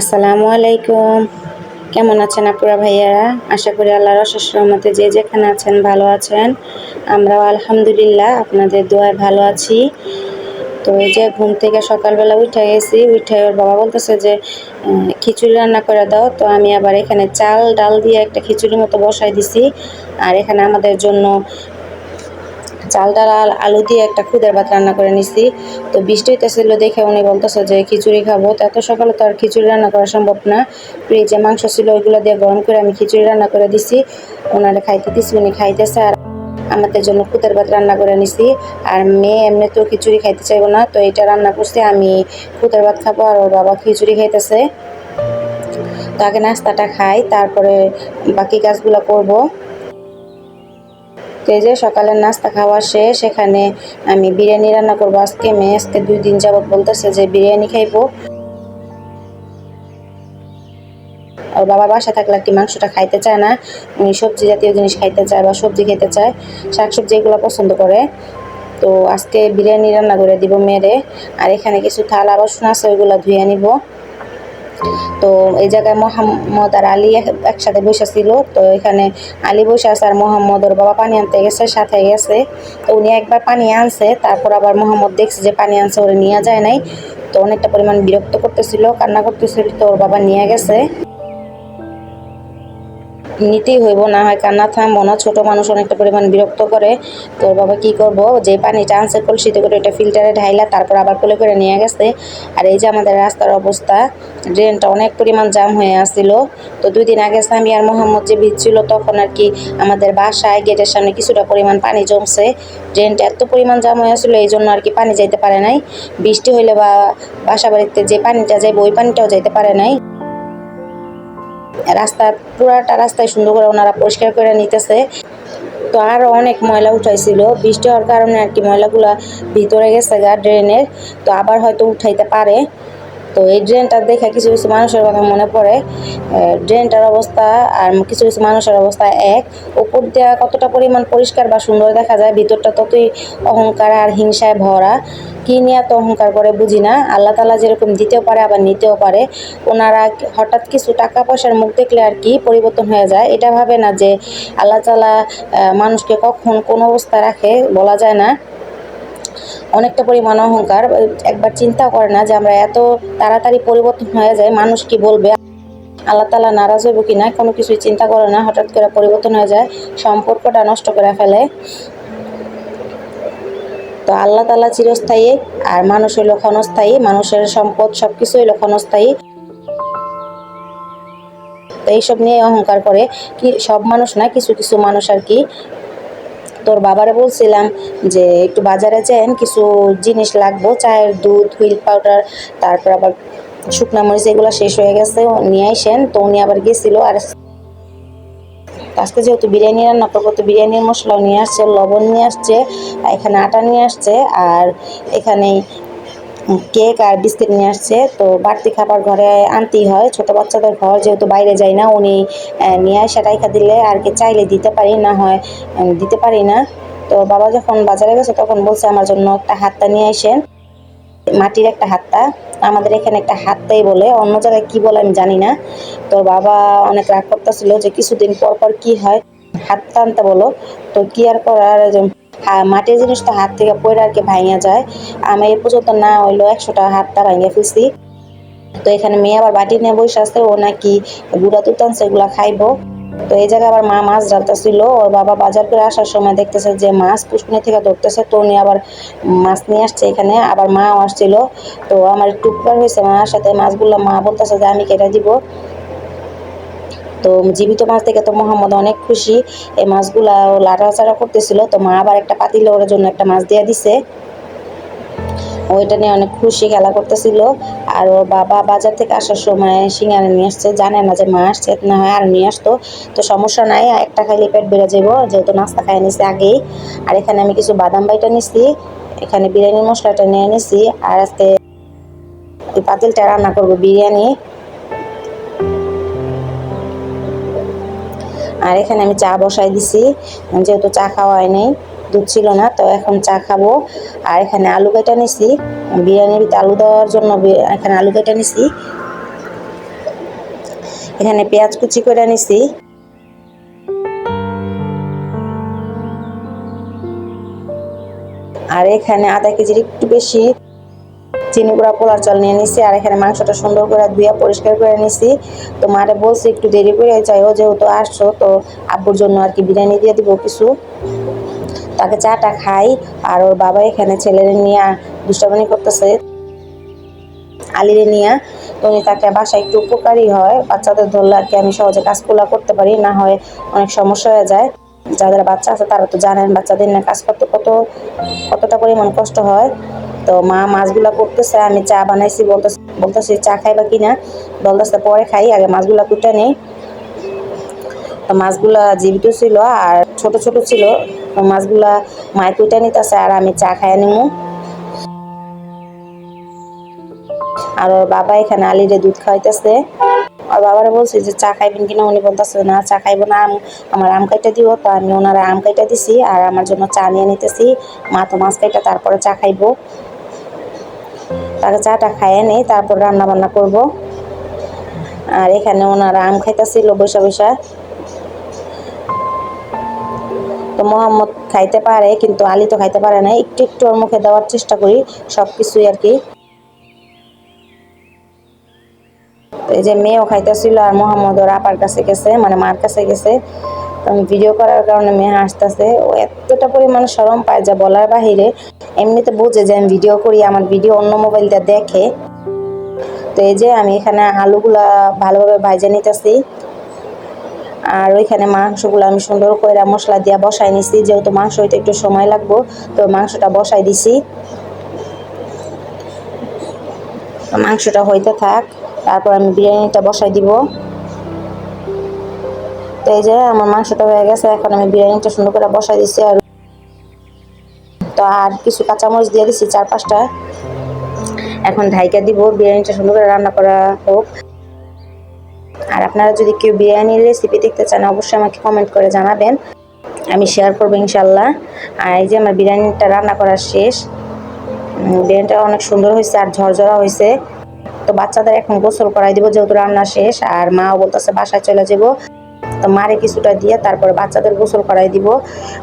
আসসালামু আলাইকুম। কেমন আছেন আপুরা ভাইয়ারা? আশা করি আল্লাহর অশেষ রহমতে যে যেখানে আছেন ভালো আছেন। আমরাও আলহামদুলিল্লাহ আপনাদের দোয়ায় ভালো আছি। তো এই যে ঘুম থেকে সকালবেলা উঠে গেছি, উঠে ওর বাবা বলতেছে যে খিচুড়ি রান্না করে দাও। তো আমি আবার এখানে চাল, ডাল দিয়ে একটা খিচুড়ি মতো বসাই দিছি। আর এখানে আমাদের জন্য চাল, ডাল আর আলু দিয়ে একটা খুদের ভাত রান্না করে নিছি। তো বৃষ্টি হইতেছিল দেখে উনি বলতেছে যে, খিচুড়ি খাব। তো এত সকালে তো আর খিচুড়ি রান্না করা সম্ভব না। ফ্রিজে মাংস ছিল, ওইগুলো দিয়ে গরম করে আমি খিচুড়ি রান্না করে দিছি। ওনারে খাইতে দিছি, উনি খাইতেছে আর আমাদের জন্য খুদের ভাত রান্না করে নিছি। আর মেয়ে এমনি তো খিচুড়ি খাইতে চাইব না, তো এটা রান্না করছি, আমি খুদের ভাত খাব আর ওর বাবা খিচুড়ি খাইতেছে। তো আগে নাস্তাটা খাই, তারপরে বাকি কাজগুলো করব। এই যে সকালের নাস্তা খাওয়া শেষ, এখানে আমি বিরিয়ানি রান্না করব। আজকে মেয়ে আজকে দুই দিন যাবত বলতেছে যে বিরিয়ানি খাইবো। আর বাবা বাসা থাকলে কি মাংসটা খাইতে চায় না। উনি সবজি জাতীয় জিনিস খাইতে চায় বা সবজি খেতে চায়, শাকসবজি এগুলো পছন্দ করে। তো আজকে বিরিয়ানি রান্না করে দিব মেরে আর এখানে কিছু থালা বাসন আছে, ওইগুলো ধুয়ে নিব। তো এই জায়গায় মোহাম্মদ আর আলী একসাথে বসে ছিল তো এখানে আলী বসে আছে আর মোহাম্মদ ওর বাবা পানি আনতে গেছে, সাথে গেছে। তো উনি একবার পানি আনছে, তারপর আবার মোহাম্মদ দেখছে যে পানি আনছে, ওরে নিয়ে যায় নাই। তো অনেকটা পরিমাণ বিরক্ত করতেছিল, কান্না করতেছিল, তো ওর বাবা নিয়ে গেছে। নিতেই হইব, না হয় কান্না থামবো না ছোট মানুষ অনেকটা পরিমাণ বিরক্ত করে। তো বাবা কি করব? যে পানিটা আনছে কলসিতে করে ওটা ফিল্টারে ঢাইলা, তারপর আবার কোলে করে নিয়ে গেছে। আর এই যে আমাদের রাস্তার অবস্থা ড্রেনটা অনেক পরিমাণ জাম হয়ে আসছিল তো দুই দিন আগে স্বামী আর মোহাম্মদ যে ভিজছিল তখন আর কি আমাদের বাসায় গেটের সামনে কিছুটা পরিমাণ পানি জমছে। ড্রেনটা এত পরিমাণ জাম হয়ে আসছিল এই জন্য আর কি পানি যাইতে পারে নাই। বৃষ্টি হইলে বা বাসা বাড়িতে যে পানিটা যাইবে, ওই পানিটাও যাইতে পারে নাই। রাস্তা, পুরাটা রাস্তায় সুন্দর করে ওনারা পরিষ্কার করে নিতেছে। তো আরও অনেক ময়লা উঠাইছিল। বৃষ্টি হওয়ার কারণে আর কি ময়লাগুলো ভিতরে গেছে গা ড্রেনের তো আবার হয়তো উঠাইতে পারে। তো এই ড্রেনটা দেখে কিছু কিছু মানুষের কথা মনে পড়ে। ড্রেনটার অবস্থা আর কিছু কিছু মানুষের অবস্থা এক। উপর দেওয়া কতটা পরিমাণ পরিষ্কার বা সুন্দর দেখা যায়, ভিতরটা ততই অহংকার আর হিংসায় ভরা। কি নিয়ে এত অহংকার করে বুঝি না। আল্লাহ তালা যেরকম দিতেও পারে, আবার নিতেও পারে। ওনারা হঠাৎ কিছু টাকা পয়সার মুখ দেখলে আর কি পরিবর্তন হয়ে যায়। এটা ভাবে না যে আল্লাহ তালা মানুষকে কখন কোন অবস্থা রাখে, বলা যায় না। অনেকটা পরিমাণ অহংকার। একবার চিন্তা করে না যে আমরা এত তাড়াতাড়ি পরিবর্তন হয়ে যায় মানুষ কি বলবে? আল্লাহ তালা নারাজ হইব কি না? কোনো কিছুই চিন্তা করে না, হঠাৎ করে পরিবর্তন হয়ে যায়, সম্পর্কটা নষ্ট করে ফেলে। তো আল্লাহ তালা চিরস্থায়ী, আর মানুষ হইল ক্ষণস্থায়ী, মানুষের সম্পদ সব কিছু হইল ক্ষণস্থায়ী। এইসব নিয়ে অহংকার করে, কি সব মানুষ না, কিছু কিছু মানুষ আর কি তোর বাবারে বলছিলাম যে একটু বাজারে যান কিছু জিনিস লাগবো, চায়ের দুধ, হুইল পাউডার, তারপর আবার শুকনা মরিচ, এগুলো শেষ হয়ে গেছে নিয়ে আসেন। তো উনি আবার গেছিল আর আজকে যেহেতু বিরিয়ানি রান্না করব, তো বিরিয়ানির মশলাও নিয়ে আসছে, লবণ নিয়ে আসছে, এখানে আটা নিয়ে আসছে, আর এখানে কেক আর বিস্কিট নিয়ে আসছে। তো বাড়তি খাবার ঘরে আনতেই হয়। ছোট বাচ্চাদের ঘর যেহেতু বাইরে যায় না, উনি নিয়ে আসে রাইখা দিলে আর কি চাইলে দিতে পারি, না হয় দিতে পারি না। তো বাবা যখন বাজারে গেছে তখন বলছে আমার জন্য একটা হাতটা নিয়ে আসেন মাটির একটা হাতটা, আমাদের এখানে একটা হাতটাই বলে। অন্য জায়গায় কী বলে আমি জানি না। তো বাবা অনেক রাগ করতেছিল যে কিছুদিন পর পর কি হয় হাত টানতে বলো। তো কি আর করার মাটির জিনিস তো হাত থেকে পড়ে আর কি ভাঙা যায়। আমি এই পর্যন্ত না হইল একশোটা হাতটা ভাঙিয়ে ফেলছি। তো এখানে মেয়ে আবার বাটি নিয়ে বসে আছে, ও নাকি গুড়া আনছে, এগুলা খাইবো। তো এই জায়গায় আবার মা মাছ ঢালতেছিল ওর বাবা বাজার করে আসার সময় দেখতেছে যে মাছ পুষ্পিনি থেকে ধরতেছে, তো উনি আবার মাছ নিয়ে আসছে এখানে, আবার মাও আসছিল। তো আমার উপকার হয়েছে মার সাথে, মাছগুলো মা বলতেছে যে আমি কেটে দিব। তো জীবিত মাছ থেকে তো মোহাম্মদ অনেক খুশি। এই মাছগুলা ও লাড়াচাড়া করতেছিল, তো মা আবার একটা পাতিল ওর জন্য একটা মাছ দিয়ে দিছে। ওইটা নিয়ে অনেক খুশি খেলা করতেছিল। আর ওর বাবা বাজার থেকে আসার সময় সিঙ্গারা নিয়ে আসছে, জানে না যে মা আসছে না হয় আর নিয়ে আসতো। তো সমস্যা নাই, একটা খাইলে পেট বেড়ে যাব যেহেতু নাস্তা খাই নিছি আগেই। আর এখানে আমি কিছু বাদাম বাইটা নিছি, এখানে বিরিয়ানির মশলাটা নিয়ে নিছি। আর আজকে পাতিলটা রান্না করব, বিরিয়ানি। আর এখানে আমি চা বসাই দিছি। যেহেতু চা খাওয়া হয় নাই, দুধ ছিল না, তো এখন চা খাব। আর এখানে আলু কেটে নিছি। বিরিয়ানির ভিতরে আলু দেওয়ার জন্য এখানে আলু কেটে নিছি। এখানে পেঁয়াজ কুচি করে নিছি। আর এখানে আধা কেজির একটু বেশি চিনি গুঁড়া পোলার চাল নিয়ে নিছি, আর এখানে মাংসটা সুন্দর করে ধুয়ে পরিষ্কার করে নিছি। তো মারে বলছি একটু দেরি করে যাইও যেহেতু আসছো, তো আব্বুর জন্য আর কি বিরিয়ানি দিয়ে দিব কিছু। তাকে চাটা খাই, আর ওর বাবা এখানে ছেলের নিয়ে দুষ্টাবানি করতেছে, আলিরে নিয়ে। তো উনি তাকে বাসায় একটু উপকারী হয়, বাচ্চাদের ধরলে আর কি আমি সহজে কাজগুলো করতে পারি, না হয় অনেক সমস্যা হয়ে যায়। যাদের বাচ্চা আছে তারা তো জানেন, বাচ্চাদের নিয়ে কাজ করতে কত, কতটা পরিমাণ কষ্ট হয়। তো মা মাছগুলা করতেছে, আমি চা বানাইছি, বলতেছে বলতেছি চা খাইবা কিনা? বলতেছে পরে খাই, আগে মাছগুলা কুটে নেই। তো মাছগুলা জীবিত ছিল আর ছোট ছোট ছিল। তো মাছগুলা মায়ের কুইটা নিতেছে আর আমি চা খাই নিমু। আর ওর বাবা এখানে আলিরে দুধ খাওয়াইতেছে। আর বাবারে বলছি যে, চা খাইবেন কিনা? উনি বলতেছে, না, চা খাইবো না। আম- আমার আম কাইটা দিও। তো আমি ওনারা আম কাইটা দিছি আর আমার জন্য চা নিয়ে নিতেছি। মা তো মাছ কাইটা তারপরে চা খাইবো। তাকে চাটা খাইয়ে নেই, তারপর রান্না বান্না করব। আর এখানে ওনারা আম খাইতেছিল বৈশা বৈশা তো মোহাম্মদ খাইতে পারে, কিন্তু আলী তো খাইতে পারে না। একটু একটু ওর মুখে দেওয়ার চেষ্টা করি সব কিছুই আর কি। এই যে মেয়েও খাইতেছিল আর মোহাম্মদ ওর আপার কাছে গেছে মানে মার কাছে গেছে। ভিডিও করার কারণে মেয়ে হাসতেছে। ও এতটা পরিমাণে সরম পায় যা বলার বাহিরে। এমনিতে বোঝে যে আমি ভিডিও করি, আমার ভিডিও অন্য মোবাইলটা দেখে। তো এই যে আমি এখানে আলুগুলা ভালোভাবে ভাজে নিতেছি। আর ওইখানে মাংসগুলো আমি সুন্দর করে মশলা দিয়ে বসাই নিছি, যেহেতু মাংস হইতে একটু সময় লাগবো, তো মাংসটা বসাই দিছি। মাংসটা হইতে থাক, তারপর আমি বিরিয়ানিটা বসাই দিব। তো এই যে আমার মাংসটা হয়ে গেছে, এখন আমি বিরিয়ানিটা সুন্দর করে বসাই দিছি আর তো আর কিছু কাঁচামরিচ দিয়ে দিছি চার পাঁচটা। এখন ঢাইকা দিব, বিরিয়ানিটা সুন্দর করে রান্না করা হোক। আর আপনারা যদি কেউ বিরিয়ানির রেসিপি দেখতে চান, অবশ্যই আমাকে কমেন্ট করে জানাবেন। আমি শেয়ার করব ইনশাল্লাহ আর এই যে আমার বিরিয়ানিটা রান্না করা শেষ বিরিয়ানিটা অনেক সুন্দর হয়েছে আর ঝরঝরা হয়েছে। তো বাচ্চাদের এখন গোসল করাই দিব, যেহেতু রান্না শেষ। আর মাও বলতেছে বাসায় চলে যাব। তো মারে কিছুটা দিয়ে তারপরে বাচ্চাদের গোসল করাই দিব।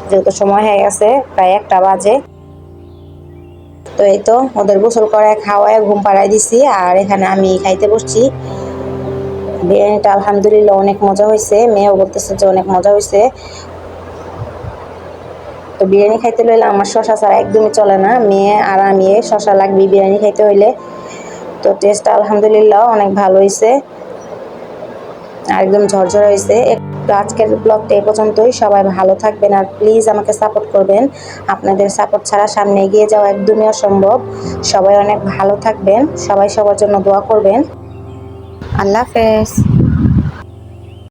যেহেতু সময় হয়ে গেছে, প্রায় একটা বাজে। তো এই তো ওদের গোসল করায়, খাওয়ায়, ঘুম পাড়াই দিছি আর এখানে আমি খাইতে বসছি। বিরিয়ানিটা আলহামদুলিল্লাহ অনেক মজা হয়েছে, মেয়েও বলতেছে যে অনেক মজা হয়েছে। তো বিরিয়ানি খাইতে হইলে আমার শশা ছাড়া একদমই চলে না, মেয়ে আর আমি শশা লাগবে বিরিয়ানি খাইতে হইলে। তো টেস্ট আলহামদুলিল্লাহ অনেক ভালো হয়েছে একদম ঝরঝর হয়েছে। তো আজকের ব্লগটা এই পর্যন্তই। সবাই ভালো থাকবেন আর প্লিজ আমাকে সাপোর্ট করবেন। আপনাদের সাপোর্ট ছাড়া সামনে এগিয়ে যাওয়া একদমই অসম্ভব। সবাই অনেক ভালো থাকবেন। সবাই সবার জন্য দোয়া করবেন। আল্লাহ হাফেজ।